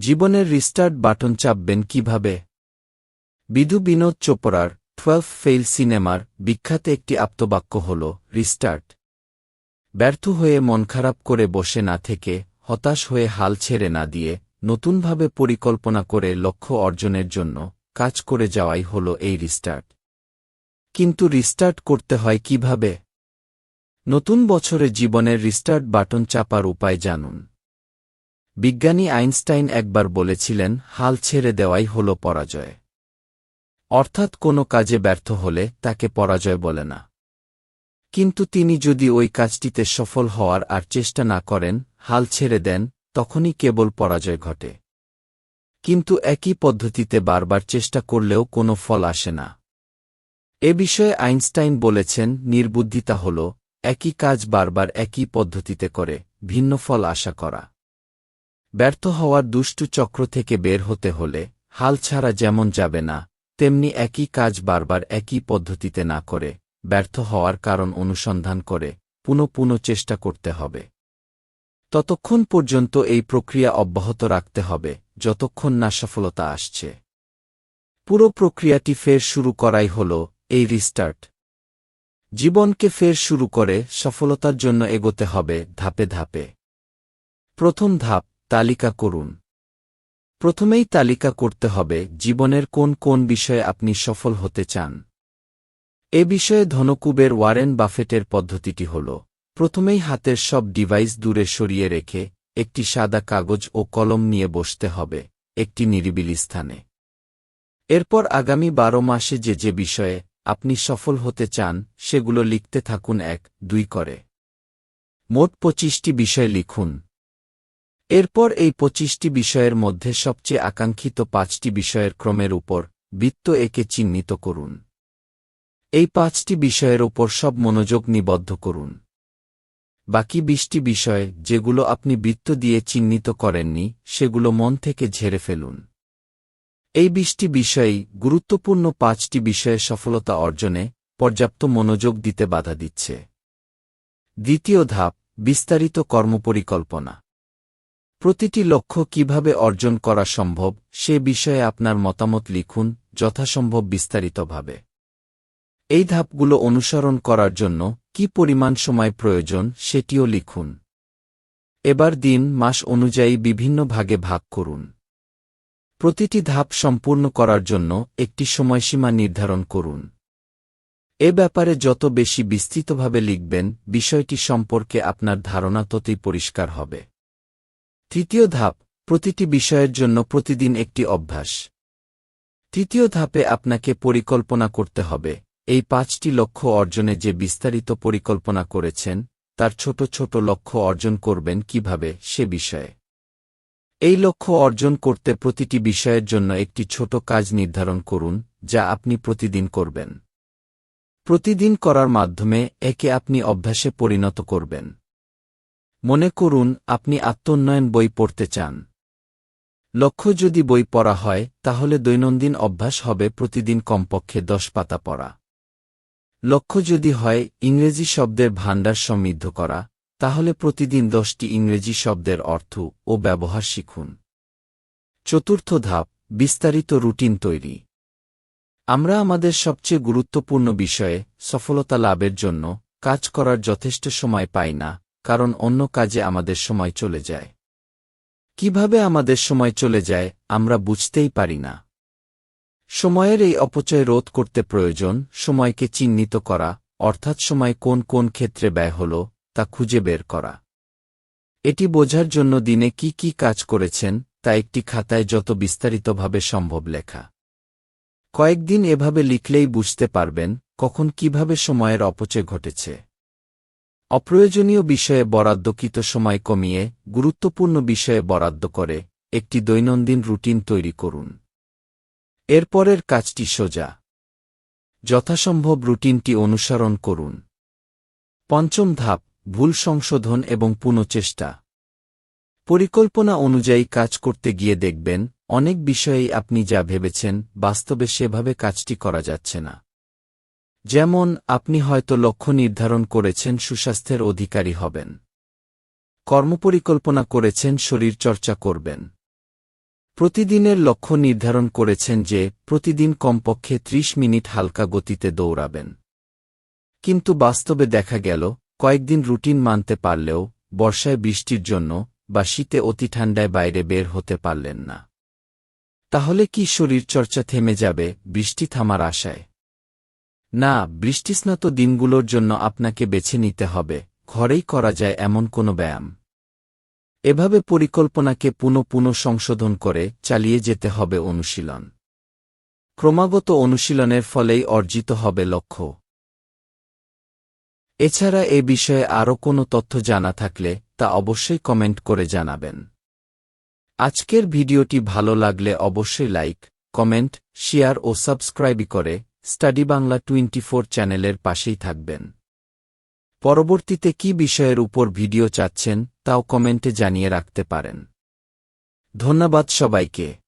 জীবনের restart button চাপবেন কীভাবে? বিধু বিনোদ চোপড়ার টুয়েলভ ফেইল সিনেমার বিখ্যাত একটি আপ্তবাক্য হল রিস্টার্ট ব্যর্থ হয়ে মন খারাপ করে বসে না থেকে, হতাশ হয়ে হাল ছেড়ে না দিয়ে, নতুনভাবে পরিকল্পনা করে লক্ষ্য অর্জনের জন্য কাজ করে যাওয়াই হল এই রিস্টার্ট কিন্তু রিস্টার্ট করতে হয় কীভাবে? নতুন বছরে জীবনের রিস্টার্ট বাটন চাপার উপায় জানুন। বিজ্ঞানী আইনস্টাইন একবার বলেছিলেন, হাল ছেড়ে দেওয়াই হল পরাজয়। অর্থাৎ কোনো কাজে ব্যর্থ হলে তাকে পরাজয় বলে না। কিন্তু তিনি যদি ওই কাজটিতে সফল হওয়ার আর চেষ্টা না করেন, হাল ছেড়ে দেন, তখনই কেবল পরাজয় ঘটে। কিন্তু একই পদ্ধতিতে বারবার চেষ্টা করলেও কোনো ফল আসে না। এ বিষয়ে আইনস্টাইন বলেছেন, নির্বুদ্ধিতা হল, একই কাজ বারবার একই পদ্ধতিতে করে, ভিন্ন ফল আশা করা। ব্যর্থ হওয়ার দুষ্টু চক্র থেকে বের হতে হলে হাল ছাড়া যেমন যাবে না, তেমনি একই কাজ বারবার একই পদ্ধতিতে না করে ব্যর্থ হওয়ার কারণ অনুসন্ধান করে পুনঃ পুনঃ চেষ্টা করতে হবে। ততক্ষণ পর্যন্ত এই প্রক্রিয়া অব্যাহত রাখতে হবে, যতক্ষণ না সফলতা আসছে। পুরো প্রক্রিয়াটি ফের শুরু করাই হল এই রিস্টার্ট জীবনকে ফের শুরু করে সফলতার জন্য এগোতে হবে ধাপে ধাপে। প্রথম ধাপ তালিকা করুন। প্রথমেই তালিকা করতে হবে জীবনের কোন কোন বিষয়ে আপনি সফল হতে চান। এ বিষয়ে ধনকুবের ওয়ারেন বাফেটের পদ্ধতিটি হল, প্রথমেই হাতের সব ডিভাইস দূরে সরিয়ে রেখে একটি সাদা কাগজ ও কলম নিয়ে বসতে হবে, একটি নিরিবিলি স্থানে। এরপর আগামী বারো মাসে যে যে বিষয়ে আপনি সফল হতে চান, সেগুলো লিখতে থাকুন এক, দুই করে। মোট পঁচিশটি বিষয় লিখুন। এরপর এই পঁচিশটি বিষয়ের মধ্যে সবচেয়ে আকাঙ্ক্ষিত পাঁচটি বিষয়ের ক্রমের উপর বৃত্ত একে চিহ্নিত করুন। এই পাঁচটি বিষয়ের ওপর সব মনোযোগ নিবদ্ধ করুন। বাকি বিশটি বিষয় যেগুলো আপনি বৃত্ত দিয়ে চিহ্নিত করেননি, সেগুলো মন থেকে ঝেড়ে ফেলুন। এই বিশটি বিষয়ই গুরুত্বপূর্ণ পাঁচটি বিষয়ে সফলতা অর্জনে পর্যাপ্ত মনোযোগ দিতে বাধা দিচ্ছে। দ্বিতীয় ধাপ, বিস্তারিত কর্মপরিকল্পনা। প্রতিটি লক্ষ্য কীভাবে অর্জন করা সম্ভব, সে বিষয়ে আপনার মতামত লিখুন, যথাসম্ভব বিস্তারিতভাবে। এই ধাপগুলো অনুসরণ করার জন্য কি পরিমাণ সময় প্রয়োজন, সেটিও লিখুন। এবার দিন, মাস অনুযায়ী বিভিন্ন ভাগে ভাগ করুন। প্রতিটি ধাপ সম্পূর্ণ করার জন্য একটি সময়সীমা নির্ধারণ করুন। এ ব্যাপারে যত বেশি বিস্তৃতভাবে লিখবেন, বিষয়টি সম্পর্কে আপনার ধারণা ততই পরিষ্কার হবে। তৃতীয় ধাপ, প্রতিটি বিষয়ের জন্য প্রতিদিন একটি অভ্যাস। তৃতীয় ধাপে আপনাকে পরিকল্পনা করতে হবে। এই পাঁচটি লক্ষ্য অর্জনে যে বিস্তারিত পরিকল্পনা করেছেন, তার ছোট ছোট লক্ষ্য অর্জন করবেন কীভাবে, সে বিষয়ে। এই লক্ষ্য অর্জন করতে প্রতিটি বিষয়ের জন্য একটি ছোট কাজ নির্ধারণ করুন, যা আপনি প্রতিদিন করবেন। প্রতিদিন করার মাধ্যমে একে আপনি অভ্যাসে পরিণত করবেন। মনে করুন, আপনি আত্মোন্নয়ন বই পড়তে চান। লক্ষ্য যদি বই পড়া হয়, তাহলে দৈনন্দিন অভ্যাস হবে প্রতিদিন কমপক্ষে দশ পাতা পড়া। লক্ষ্য যদি হয়, ইংরেজি শব্দের ভাণ্ডার সমৃদ্ধ করা, তাহলে প্রতিদিন দশটি ইংরেজি শব্দের অর্থ ও ব্যবহার শিখুন। চতুর্থ ধাপ, বিস্তারিত রুটিন তৈরি। আমরা আমাদের সবচেয়ে গুরুত্বপূর্ণ বিষয়ে সফলতা লাভের জন্য কাজ করার যথেষ্ট সময় পাই না কারণ অন্য কাজে আমাদের সময় চলে যায়। কীভাবে আমাদের সময় চলে যায়, আমরা বুঝতেই পারি না। সময়ের এই অপচয় রোধ করতে প্রয়োজন, সময়কে চিহ্নিত করা, অর্থাৎ সময় কোন কোন ক্ষেত্রে ব্যয় হল, তা খুঁজে বের করা। এটি বোঝার জন্য দিনে কি কি কাজ করেছেন, তা একটি খাতায় যত বিস্তারিতভাবে সম্ভব লেখা। কয়েকদিন এভাবে লিখলেই বুঝতে পারবেন, কখন কীভাবে সময়ের অপচয় ঘটেছে। অপ্রয়োজনীয় বিষয়ে বরাদ্দকৃত সময় কমিয়ে, গুরুত্বপূর্ণ বিষয়ে বরাদ্দ করে, একটি দৈনন্দিন রুটিন তৈরি করুন। এরপরের কাজটি সোজা। যথাসম্ভব রুটিনটি অনুসরণ করুন। পঞ্চম ধাপ, ভুল সংশোধন এবং পুনঃচেষ্টা। পরিকল্পনা অনুযায়ী কাজ করতে গিয়ে দেখবেন, অনেক বিষয়েই আপনি যা ভেবেছেন, বাস্তবে সেভাবে কাজটি করা যাচ্ছে না। যেমন, আপনি হয়তো লক্ষ্য নির্ধারণ করেছেন সুস্বাস্থ্যের অধিকারী হবেন। কর্মপরিকল্পনা করেছেন শরীরচর্চা করবেন। প্রতিদিনের লক্ষ্য নির্ধারণ করেছেন যে, প্রতিদিন কমপক্ষে ত্রিশ মিনিট হালকা গতিতে দৌড়াবেন। কিন্তু বাস্তবে দেখা গেল, কয়েকদিন রুটিন মানতে পারলেও, বর্ষায় বৃষ্টির জন্য বা শীতে অতি ঠান্ডায় বাইরে বের হতে পারলেন না। তাহলে কি শরীরচর্চা থেমে যাবে, বৃষ্টি থামার আশায়? না, বৃষ্টিস্নাত দিনগুলোর জন্য আপনাকে বেছে নিতে হবে, ঘরেই করা যায় এমন কোনো ব্যায়াম। এভাবে পরিকল্পনাকে পুনঃ পুনঃ সংশোধন করে চালিয়ে যেতে হবে অনুশীলন। ক্রমাগত অনুশীলনের ফলেই অর্জিত হবে লক্ষ্য। এছাড়া এ বিষয়ে আরও কোনো তথ্য জানা থাকলে তা অবশ্যই কমেন্ট করে জানাবেন। আজকের ভিডিওটি ভালো লাগলে অবশ্যই লাইক, কমেন্ট, শেয়ার ও সাবস্ক্রাইব করে স্টাডি বাংলা টোয়েন্টি চ্যানেলের পাশেই থাকবেন। পরবর্তীতে কি বিষয়ের উপর ভিডিও চাচ্ছেন, তাও কমেন্টে জানিয়ে রাখতে পারেন। ধন্যবাদ সবাইকে।